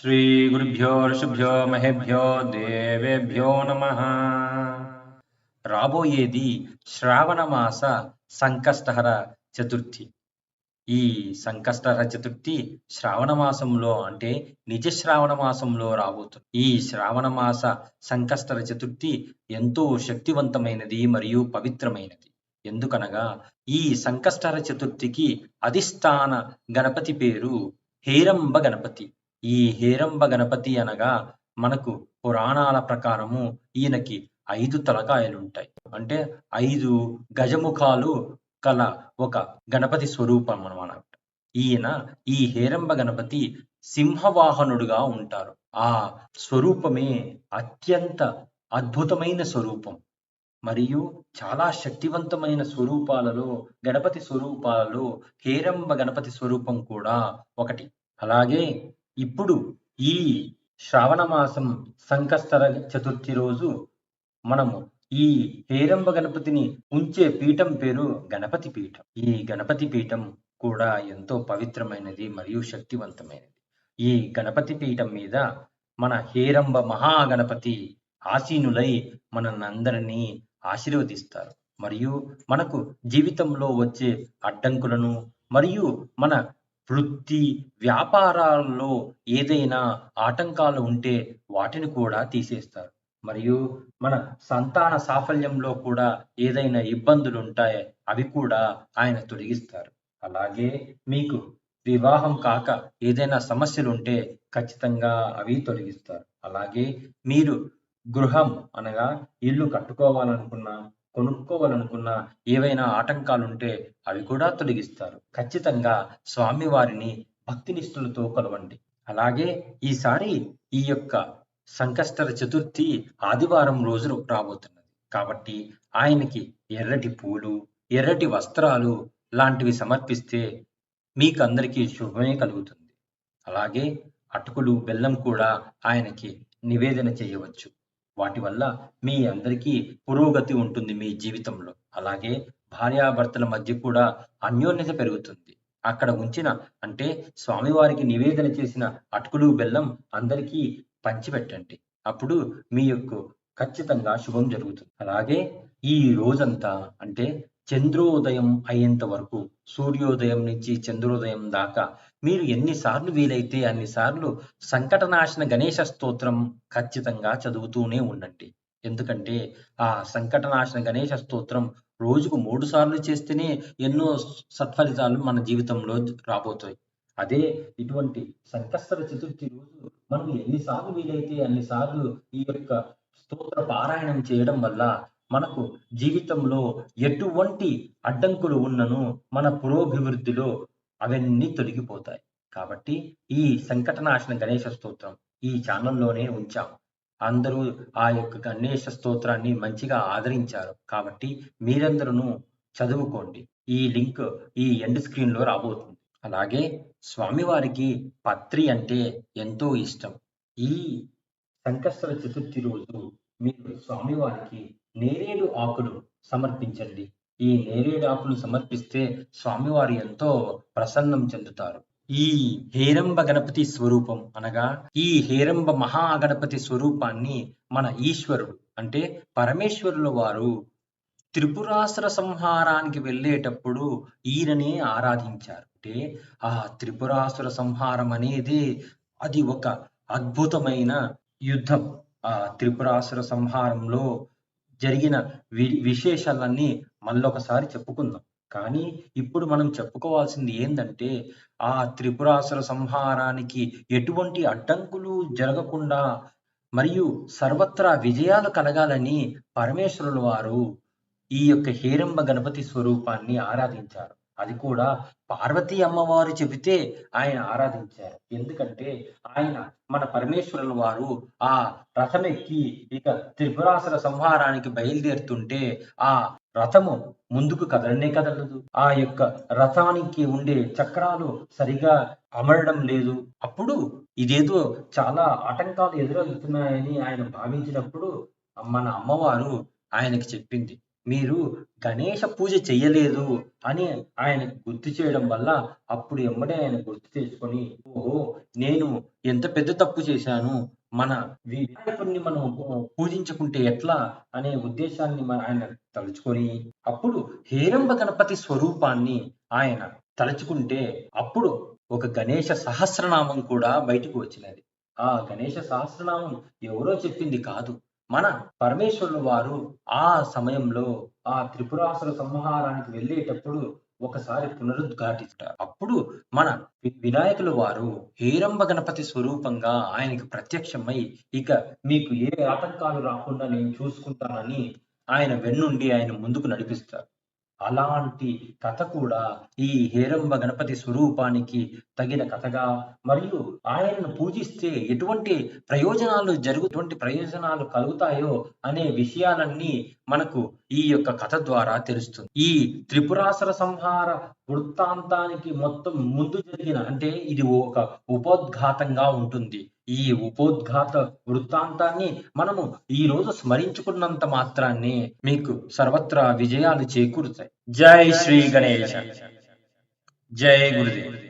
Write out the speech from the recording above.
శ్రీగురుభ్యో ఋషుభ్యో మహేభ్యో దేవేభ్యో నమ. రాబోయేది శ్రావణ మాస సంకష్టహర చతుర్థి. ఈ సంకష్టహర చతుర్థి శ్రావణ మాసంలో అంటే నిజ శ్రావణ మాసంలో రాబోతుంది. ఈ శ్రావణ మాస సంకష్టహర చతుర్థి ఎంతో శక్తివంతమైనది మరియు పవిత్రమైనది. ఎందుకనగా ఈ సంకష్టహర చతుర్థికి అధిష్టాన గణపతి పేరు హేరంబ గణపతి. ఈ హేరంబ గణపతి అనగా మనకు పురాణాల ప్రకారము ఈయనకి ఐదు తలకాయలుంటాయి. అంటే ఐదు గజముఖాలు కల ఒక గణపతి స్వరూపం అనమాట. ఈయన ఈ హేరంబ గణపతి సింహవాహనుడుగా ఉంటారు. ఆ స్వరూపమే అత్యంత అద్భుతమైన స్వరూపం. మరియు చాలా శక్తివంతమైన స్వరూపాలలో గణపతి స్వరూపాలలో హేరంబ గణపతి స్వరూపం కూడా ఒకటి. అలాగే ఇప్పుడు ఈ శ్రావణ మాసం సంకస్తర చతుర్థి రోజు మనము ఈ హేరంబ గణపతిని ఉంచే పీఠం పేరు గణపతి పీఠం. ఈ గణపతి పీఠం కూడా ఎంతో పవిత్రమైనది మరియు శక్తివంతమైనది. ఈ గణపతి పీఠం మీద మన హేరంబ మహాగణపతి ఆసీనులై మననందరినీ ఆశీర్వదిస్తారు. మరియు మనకు జీవితంలో వచ్చే అడ్డంకులను మరియు మన వృత్తి వ్యాపారాల్లో ఏదైనా ఆటంకాలు ఉంటే వాటిని కూడా తీసేస్తారు. మరియు మన సంతాన సాఫల్యంలో కూడా ఏదైనా ఇబ్బందులు ఉంటాయి అవి కూడా ఆయన తొలగిస్తారు. అలాగే మీకు వివాహం కాక ఏదైనా సమస్యలు ఉంటే ఖచ్చితంగా అవి తొలగిస్తారు. అలాగే మీరు గృహం అనగా ఇల్లు కట్టుకోవాలనుకున్నా కొనుక్కోవాలనుకున్న ఏవైనా ఆటంకాలుంటే అవి కూడా తొలగిస్తారు. ఖచ్చితంగా స్వామి వారిని భక్తినిష్ఠులతో కొలవండి. అలాగే ఈసారి ఈ యొక్క సంకష్టర చతుర్థి ఆదివారం రోజు రాబోతున్నది. కాబట్టి ఆయనకి ఎర్రటి పూలు ఎర్రటి వస్త్రాలు లాంటివి సమర్పిస్తే మీకు అందరికీ శుభమే కలుగుతుంది. అలాగే అటుకులు బెల్లం కూడా ఆయనకి నివేదన చేయవచ్చు. వాటి వల్ల మీ అందరికీ పురోగతి ఉంటుంది మీ జీవితంలో. అలాగే భార్యాభర్తల మధ్య కూడా అన్యోన్యత పెరుగుతుంది. అక్కడ ఉంచిన అంటే స్వామివారికి నివేదన చేసిన అటుకులు బెల్లం అందరికీ పంచిపెట్టండి. అప్పుడు మీ యొక్క ఖచ్చితంగా శుభం జరుగుతుంది. అలాగే ఈ రోజంతా అంటే చంద్రోదయం అయ్యేంత వరకు సూర్యోదయం నుంచి చంద్రోదయం దాకా మీరు ఎన్నిసార్లు వీలైతే అన్నిసార్లు సంకటనాశన గణేశ స్తోత్రం ఖచ్చితంగా చదువుతూనే ఉండండి. ఎందుకంటే ఆ సంకటనాశన గణేశ స్తోత్రం రోజుకు మూడు సార్లు చేస్తేనే ఎన్నో సత్ఫలితాలు మన జీవితంలో రాబోతాయి. అదే ఇటువంటి సంకస్తర చతుర్థి రోజు మనం ఎన్నిసార్లు వీలైతే అన్నిసార్లు ఈ యొక్క స్తోత్ర పారాయణం చేయడం వల్ల మనకు జీవితంలో ఎటువంటి అడ్డంకులు ఉన్నను మన పురోభివృద్ధిలో అవన్నీ తొలగిపోతాయి. కాబట్టి ఈ సంకటనాశన గణేష స్తోత్రం ఈ ఛానల్లోనే ఉంచాం. అందరూ ఆ యొక్క గణేష స్తోత్రాన్ని మంచిగా ఆదరించారు. కాబట్టి మీరందరూ చదువుకోండి. ఈ లింక్ ఈ ఎండ్ స్క్రీన్లో రాబోతుంది. అలాగే స్వామివారికి పత్రి అంటే ఎంతో ఇష్టం. ఈ సంకష్టర చతుర్థి రోజు మీరు స్వామివారికి నేరేడు ఆకులు సమర్పించండి. ఈ నేరేడు ఆకులు సమర్పిస్తే స్వామివారు ఎంతో ప్రసన్నం చెందుతారు. ఈ హేరంబ గణపతి స్వరూపం అనగా ఈ హేరంబ మహాగణపతి స్వరూపాన్ని మన ఈశ్వరుడు అంటే పరమేశ్వరుల వారు త్రిపురాసుర సంహారానికి వెళ్ళేటప్పుడు ఈయననే ఆరాధించారు. అంటే ఆ త్రిపురాసుర సంహారం అనేది అది ఒక అద్భుతమైన యుద్ధం. త్రిపురాసుర సంహారంలో జరిగిన వి విశేషాలన్నీ మళ్ళొకసారి చెప్పుకుందాం. కానీ ఇప్పుడు మనం చెప్పుకోవాల్సింది ఏంటంటే ఆ త్రిపురాసుర సంహారానికి ఎటువంటి అడ్డంకులు జరగకుండా మరియు సర్వత్రా విజయాలు కలగాలని పరమేశ్వరుల వారు ఈ యొక్క హేరంబ గణపతి స్వరూపాన్ని ఆరాధించారు. అది కూడా పార్వతీ అమ్మవారు చెబితే ఆయన ఆరాధించారు. ఎందుకంటే ఆయన మన పరమేశ్వరుల వారు ఆ రథమెక్కి ఇక త్రిపురాసుర సంహారానికి బయలుదేరుతుంటే ఆ రథము ముందుకు కదలనే కదలదు. ఆ యొక్క రథానికి ఉండే చక్రాలు సరిగా అమరడం లేదు. అప్పుడు ఇదేదో చాలా ఆటంకాలు ఎదురవుతున్నాయని ఆయన భావించినప్పుడు మన అమ్మవారు ఆయనకి చెప్పింది. మీరు గణేష పూజ చెయ్యలేదు అని ఆయన గుర్తు చేయడం వల్ల అప్పుడు ఎమ్మడే ఆయన గుర్తు తెచ్చుకొని ఓహో నేను ఎంత పెద్ద తప్పు చేశాను. మన వినాయకుడిని మనం పూజించుకుంటే ఎట్లా? అనే ఉద్దేశాన్ని మన ఆయన తలుచుకొని అప్పుడు హేరంబ గణపతి స్వరూపాన్ని ఆయన తలుచుకుంటే అప్పుడు ఒక గణేష సహస్రనామం కూడా బయటకు వచ్చినది. ఆ గణేష సహస్రనామం ఎవరో చెప్పింది కాదు. మన పరమేశ్వరుల వారు ఆ సమయంలో ఆ త్రిపురాసుల సంహారానికి వెళ్ళేటప్పుడు ఒకసారి పునరుద్ఘాటిస్తారు అప్పుడు మన వినాయకుల వారు హేరంబ గణపతి స్వరూపంగా ఆయనకు ప్రత్యక్షమై ఇక మీకు ఏ ఆటంకాలు రాకుండా నేను చూసుకుంటానని ఆయన వెన్నుండి ఆయన ముందుకు నడిపిస్తారు. అలాంటి కథ కూడా ఈ హేరంబ గణపతి స్వరూపానికి తగిన కథగా మరియు ఆయనను పూజిస్తే ఎటువంటి ప్రయోజనాలు జరుగు ప్రయోజనాలు కలుగుతాయో అనే విషయాలన్నీ మనకు ఈ యొక్క కథ ద్వారా తెలుస్తుంది. ఈ త్రిపురాసుర సంహార వృత్తాంతానికి మొత్తం ముందు జరిగిన అంటే ఇది ఒక ఉపోద్ఘాతంగా ఉంటుంది. ఈ ఉపోద్ఘాత వృత్తాంతాన్ని మనము ఈ రోజు స్మరించుకున్నంత మాత్రాన్ని మీకు సర్వత్రా విజయాలు చేకూరుతాయి. జై శ్రీ గణేశ. జై గురుదేవ్.